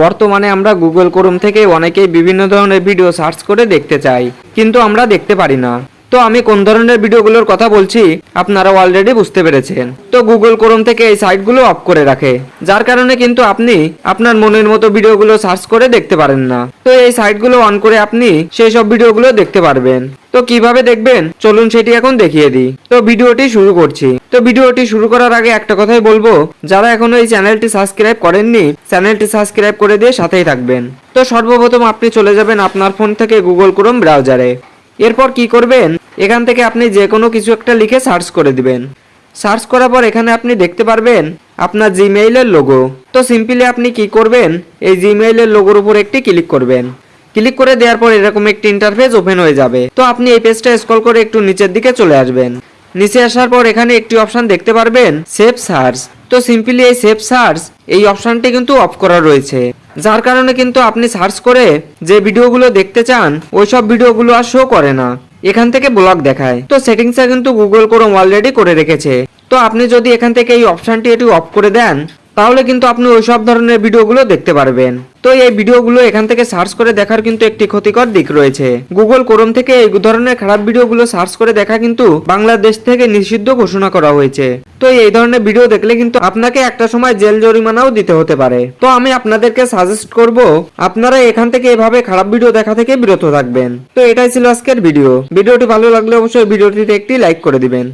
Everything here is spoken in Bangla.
বর্তমানে আমরা গুগল ক্রোম থেকে অনেকেই বিভিন্ন ধরনের ভিডিও সার্চ করে দেখতে চাই, কিন্তু আমরা দেখতে পারি না। তো আমি কোন ধরনের ভিডিওগুলোর কথা বলছি, আপনারা অলরেডি বুঝতে পেরেছেন। তো গুগল ক্রোম থেকে এই সাইটগুলো অফ করে রাখে। যার কারণে কিন্তু আপনি আপনার মনের মতো ভিডিওগুলো সার্চ করে দেখতে পারেন না। তো এই সাইটগুলো অন করে আপনি সেই সব ভিডিওগুলো দেখতে পারবেন। তো কীভাবে দেখবেন? চলুন সেটি এখন দেখিয়ে দিই। তো ভিডিওটি শুরু করছি। তো ভিডিওটি শুরু করার আগে একটা কথাই বলব, যারা এখনও এই চ্যানেলটি সাবস্ক্রাইব করেননি চ্যানেলটি সাবস্ক্রাইব করে দিয়ে সাথেই থাকবেন। তো সর্বপ্রথম আপনি চলে যাবেন আপনার ফোন থেকে গুগল ক্রোম ব্রাউজারে এরপর কি করবেন? এখান থেকে আপনি যে কোনো কিছু একটা লিখে সার্চ করে দিবেন। সার্চ করার পর এখানে আপনি দেখতে পারবেন আপনার জিমেইলের লোগো। তো সিম্পলি আপনি কি করবেন? এই জিমেইলের লোগোর উপর একটি ক্লিক করবেন। ক্লিক করে দেওয়ার পর এরকম একটি ইন্টারফেস ওপেন হয়ে যাবে। তো আপনি এই পেজটা স্ক্রল করে একটু নিচের দিকে চলে আসবেন। নিচে আসার পর এখানে একটি অপশন দেখতে পারবেন সেভ সার্চ তো সিম্পলি এই সেভ সার্চ এই অপশনটি কিন্তু অফ করা রয়েছে। যার কারণে কিন্তু আপনি সার্চ করে যে ভিডিওগুলো দেখতে চান, ওইসব ভিডিওগুলো আর শো করে না। এখান থেকে ব্লগ দেখায়। তো সেটিংসটা কিন্তু গুগল ক্রোম অলরেডি করে রেখেছে। তো আপনি যদি এখান থেকে এই অপশানটি এটি অফ করে দেন তাহলে কিন্তু আপনি ওই সব ধরনের ভিডিওগুলো দেখতে পারবেন। তো এই ভিডিওগুলো এখান থেকে সার্চ করে দেখার কিন্তু একটি ক্ষতিকর দিক রয়েছে। গুগল ক্রোম থেকে এই ধরনের খারাপ ভিডিওগুলো সার্চ করে দেখা কিন্তু বাংলাদেশ থেকে নিষিদ্ধ ঘোষণা করা হয়েছে। তো এই ধরনের ভিডিও দেখলে কিন্তু আপনাকে একটা সময় জেল জরিমানাও দিতে হতে পারে। তো আমি আপনাদেরকে সাজেস্ট করব, আপনারা এখান থেকে এভাবে খারাপ ভিডিও দেখা থেকে বিরত থাকবেন। তো এটাই ছিল আজকের ভিডিও। ভিডিওটি ভালো লাগলে অবশ্যই ভিডিওটিতে একটি লাইক করে দিবেন।